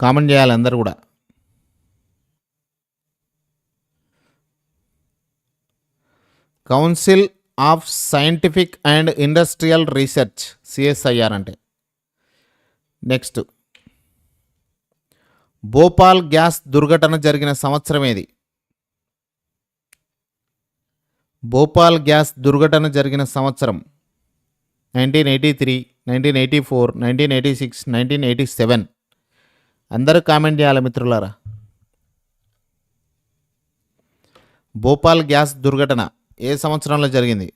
Comment చేయాలి అందరు కూడా. Council of scientific and industrial research CSIR అంటే. నెక్స్ట్ భోపాల్ గ్యాస్ దుర్ఘటన జరిగిన సంవత్సరం ఏది? భోపాల్ గ్యాస్ దుర్ఘటన జరిగిన సంవత్సరం. Nineteen eighty three nineteen eighty four nineteen eighty six nineteen eighty seven అందరూ కామెంట్ చేయాలి మిత్రులారా? భోపాల్ గ్యాస్ దుర్ఘటన ఏ సంవత్సరంలో జరిగింది?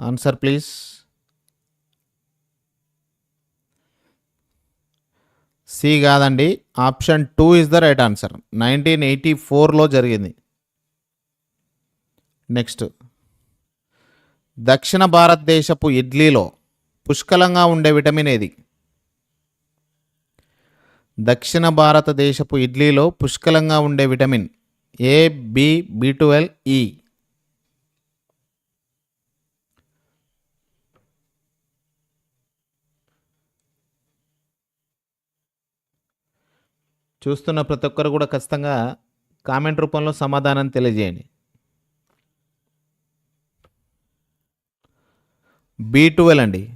Answer please. సి కాదండి option two is the right answer. Nineteen eighty ఫోర్లో జరిగింది. నెక్స్ట్. దక్షిణ భారతదేశపు ఇడ్లీలో పుష్కలంగా ఉండే విటమిన్ ఏది? దక్షిణ భారతదేశపు ఇడ్లీలో పుష్కలంగా ఉండే vitamin A B B twelve E. చూస్తున్న ప్రతి ఒక్కరు కూడా ఖచ్చితంగా కామెంట్ రూపంలో సమాధానం తెలియజేయండి. బీ ట్వెల్వ్ అండి.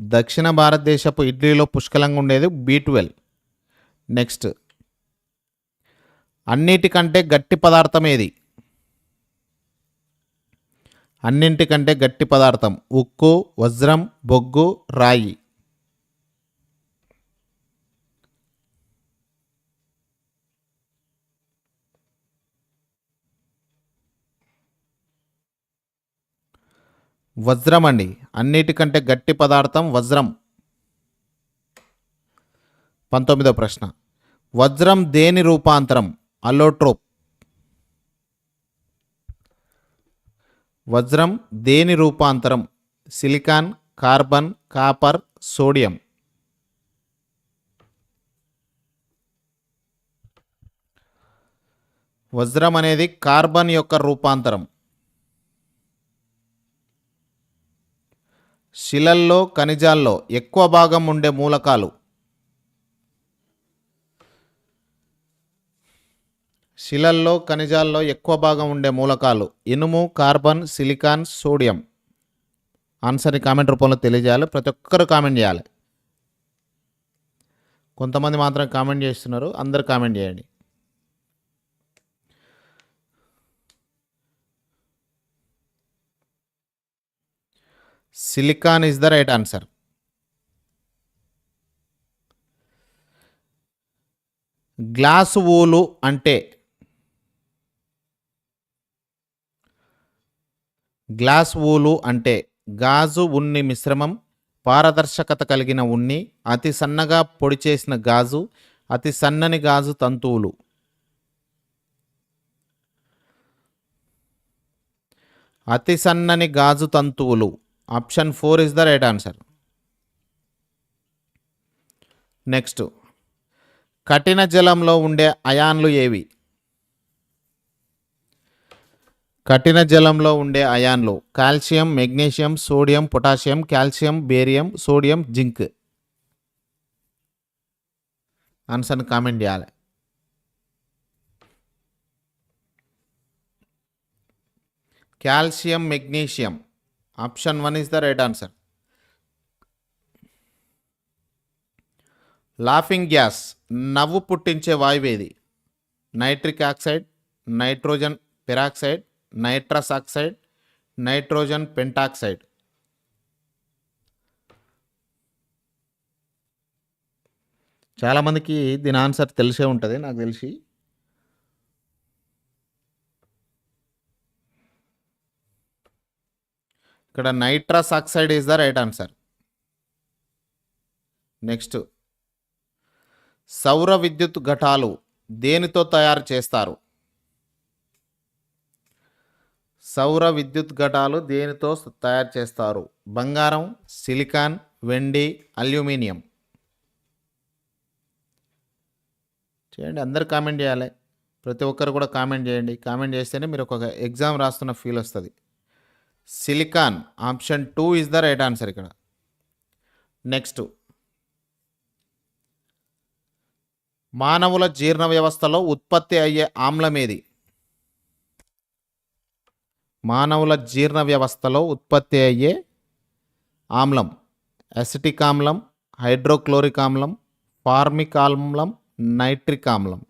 దక్షిణ భారతదేశపు ఇడ్లీలో పుష్కలంగా ఉండేది బీ ట్వెల్వ్. నెక్స్ట్ అన్నిటికంటే గట్టి పదార్థం ఏది? అన్నింటికంటే గట్టి పదార్థం ఉక్కు వజ్రం బొగ్గు రాయి. వజ్రం అండి. అన్నిటికంటే గట్టి పదార్థం వజ్రం. పంతొమ్మిదో ప్రశ్న. వజ్రం దేని రూపాంతరం? అలోట్రోప్ వజ్రం దేని రూపాంతరం? Silicon carbon copper sodium. వజ్రం అనేది కార్బన్ యొక్క రూపాంతరం. శిలల్లో ఖనిజాల్లో ఎక్కువ భాగం ఉండే మూలకాలు. శిలల్లో ఖనిజాల్లో ఎక్కువ భాగం ఉండే మూలకాలు ఇనుము కార్బన్ సిలికాన్ సోడియం. ఆన్సర్ని కామెంట్ రూపంలో తెలియజేయాలి. ప్రతి ఒక్కరు కామెంట్ చేయాలి. కొంతమంది మాత్రం కామెంట్ చేస్తున్నారు అందరు కామెంట్ చేయండి. Silicon is the right answer. Glass wool అంటే గ్లాస్ ఊలు అంటే గాజు ఉన్ని మిశ్రమం పారదర్శకత కలిగిన ఉన్ని అతి సన్నగా పొడి చేసిన గాజు అతి సన్నని గాజు తంతువులు. అతి సన్నని గాజు తంతువులు. Option four is the right answer. Next కఠిన జలంలో ఉండే అయాన్లు ఏవి? కఠిన జలంలో ఉండే అయాన్లు calcium magnesium sodium potassium calcium barium sodium zinc. ఆన్సర్ని కామెంట్ చేయాలి. Calcium magnesium. Option one is the right answer. Laughing gas నవ్వు పుట్టించే వాయువు ఏది? Nitric oxide nitrogen peroxide nitrous oxide nitrogen pentoxide చాలామందికి దీని ఆన్సర్ తెలిసే ఉంటుంది నాకు తెలిసి. ఇక్కడ nitrous oxide is the right answer next సౌర విద్యుత్ ఘటాలు దేనితో తయారు చేస్తారు? సౌర విద్యుత్ ఘటాలు దేనితో తయారు చేస్తారు? బంగారం సిలికాన్ వెండి అల్యూమినియం. చేయండి అందరు కామెంట్ చేయాలి. ప్రతి ఒక్కరు కూడా కామెంట్ చేయండి. కామెంట్ చేస్తేనే మీరు ఒక ఎగ్జామ్ రాస్తున్న ఫీల్ వస్తుంది. Silicon option two is the right answer ఇక్కడ. నెక్స్ట్ మానవుల జీర్ణ వ్యవస్థలో ఉత్పత్తి అయ్యే ఆమ్లం ఏది? మానవుల జీర్ణ వ్యవస్థలో ఉత్పత్తి అయ్యే ఆమ్లం అసిటిక్ ఆమ్లం హైడ్రోక్లోరిక్ ఆమ్లం ఫార్మిక్ ఆమ్లం నైట్రిక్ ఆమ్లం.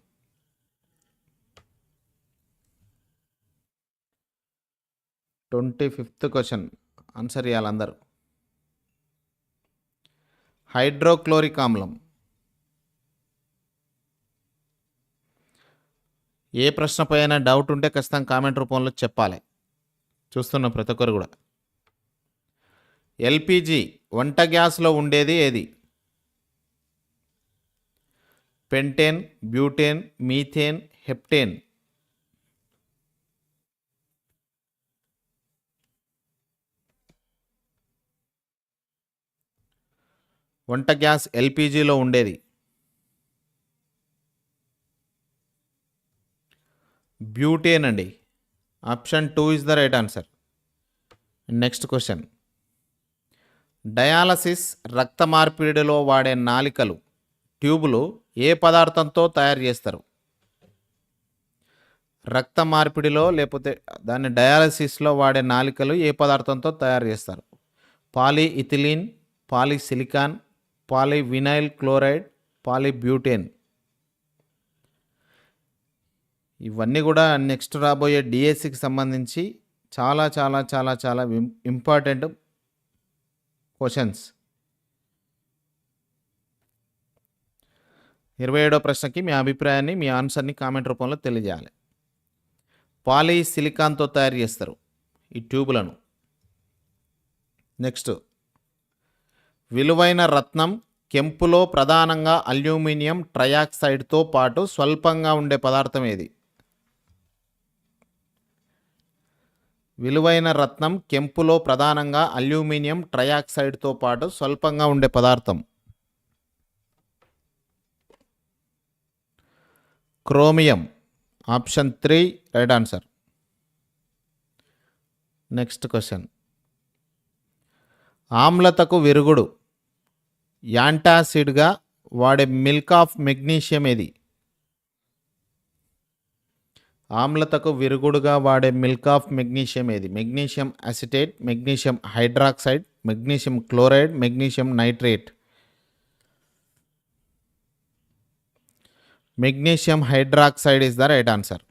Twenty fifth question. ఆన్సర్ ఇవ్వాలి హైడ్రోక్లోరిక్ ఆమ్లం. ఏ ప్రశ్నపై అయినా డౌట్ ఉంటే ఖచ్చితంగా కామెంట్ రూపంలో చెప్పాలి. చూస్తున్న ప్రతి ఒక్కరు కూడా. ఎల్పిజి వంట గ్యాస్లో ఉండేది ఏది? Pentane butane methane heptane. వంట గ్యాస్ ఎల్పిజిలో ఉండేది. బ్యూటేన్ అండి. Option two is the right answer. Next question. Dialysis రక్త మార్పిడిలో వాడే నాలికలు ట్యూబులు ఏ పదార్థంతో తయారు చేస్తారు? రక్త మార్పిడిలో లేకపోతే దాన్ని డయాలసిస్లో వాడే నాలికలు ఏ పదార్థంతో తయారు చేస్తారు? Polyethylene polysilicon polyvinyl chloride polybutane. ఇవన్నీ కూడా నెక్స్ట్ రాబోయే డిఎస్సికి సంబంధించి చాలా చాలా చాలా చాలా ఇంపార్టెంట్ క్వశ్చన్స్. ఇరవై ఏడో ప్రశ్నకి మీ అభిప్రాయాన్ని మీ ఆన్సర్ని కామెంట్ రూపంలో తెలియజేయాలి. పాలీ సిలికాన్తో తయారు చేస్తారు ఈ ట్యూబులను. నెక్స్ట్ విలువైన రత్నం కెంపులో ప్రధానంగా అల్యూమినియం ట్రయాక్సైడ్తో పాటు స్వల్పంగా ఉండే పదార్థం ఏది? విలువైన రత్నం కెంపులో ప్రధానంగా అల్యూమినియం ట్రయాక్సైడ్తో పాటు స్వల్పంగా ఉండే పదార్థం. Chromium. Option three right answer. Next question. ఆమ్లతకు విరుగుడు. యాంటాసిడ్గా వాడే మిల్క్ ఆఫ్ మెగ్నీషియం ఏది? ఆమ్లతకు విరుగుడుగా వాడే మిల్క్ ఆఫ్ మెగ్నీషియం ఏది? Magnesium acetate magnesium hydroxide magnesium chloride magnesium nitrate. Magnesium hydroxide is the right answer.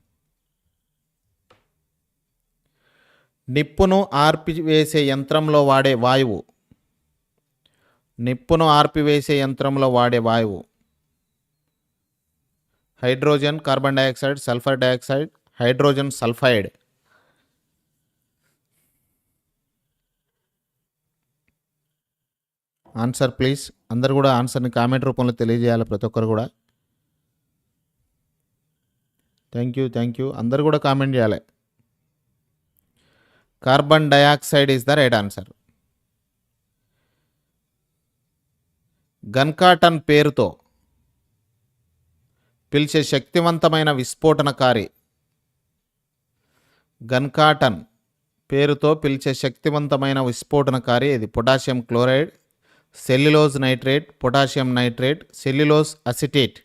నిప్పును ఆర్పివేసే యంత్రంలో వాడే వాయువు. నిప్పును ఆర్పివేసే యంత్రంలో వాడే వాయువు. Hydrogen carbon dioxide sulphur dioxide hydrogen sulphide. Answer please. అందరు కూడా ఆన్సర్ని కామెంట్ రూపంలో తెలియజేయాలి ప్రతి ఒక్కరు కూడా. Thank you thank you. అందరు కూడా కామెంట్ చేయాలి. Carbon dioxide is the right answer guncotton పేరుతో పిలిచే శక్తివంతమైన విస్ఫోటనకారి గన్కాటన్ పేరుతో పిలిచే శక్తివంతమైన విస్ఫోటనకారి ఇది potassium chloride cellulose nitrate potassium nitrate cellulose acetate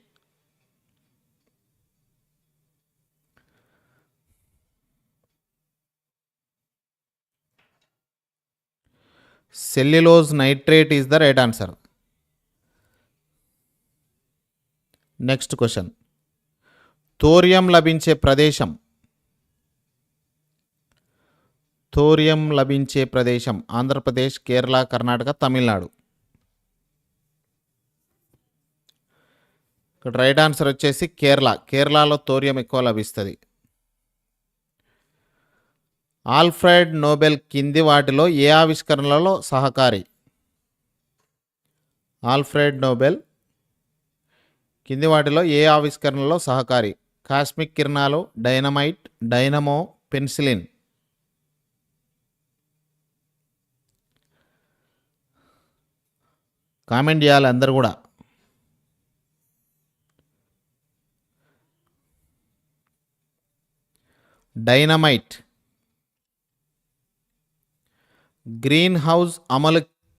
cellulose nitrate is the right answer. Next question. Thorium లభించే ప్రదేశం. థోరియం లభించే ప్రదేశం ఆంధ్రప్రదేశ్ కేరళ కర్ణాటక తమిళనాడు. ఇక్కడ రైట్ ఆన్సర్ వచ్చేసి కేరళ. కేరళలో థోరియం ఎక్కువ లభిస్తుంది. ఆల్ఫ్రెడ్ నోబెల్ కింది వాటిలో ఏ ఆవిష్కరణలలో సహకారి? ఆల్ఫ్రెడ్ నోబెల్ కింది వాటిలో ఏ ఆవిష్కరణలో సహకారి? కాస్మిక్ కిరణాలు డైనమైట్ డైనమో పెన్సిలిన్. కామెంట్ చేయాలి అందరు కూడా. Dynamite గ్రీన్ హౌస్ అమలు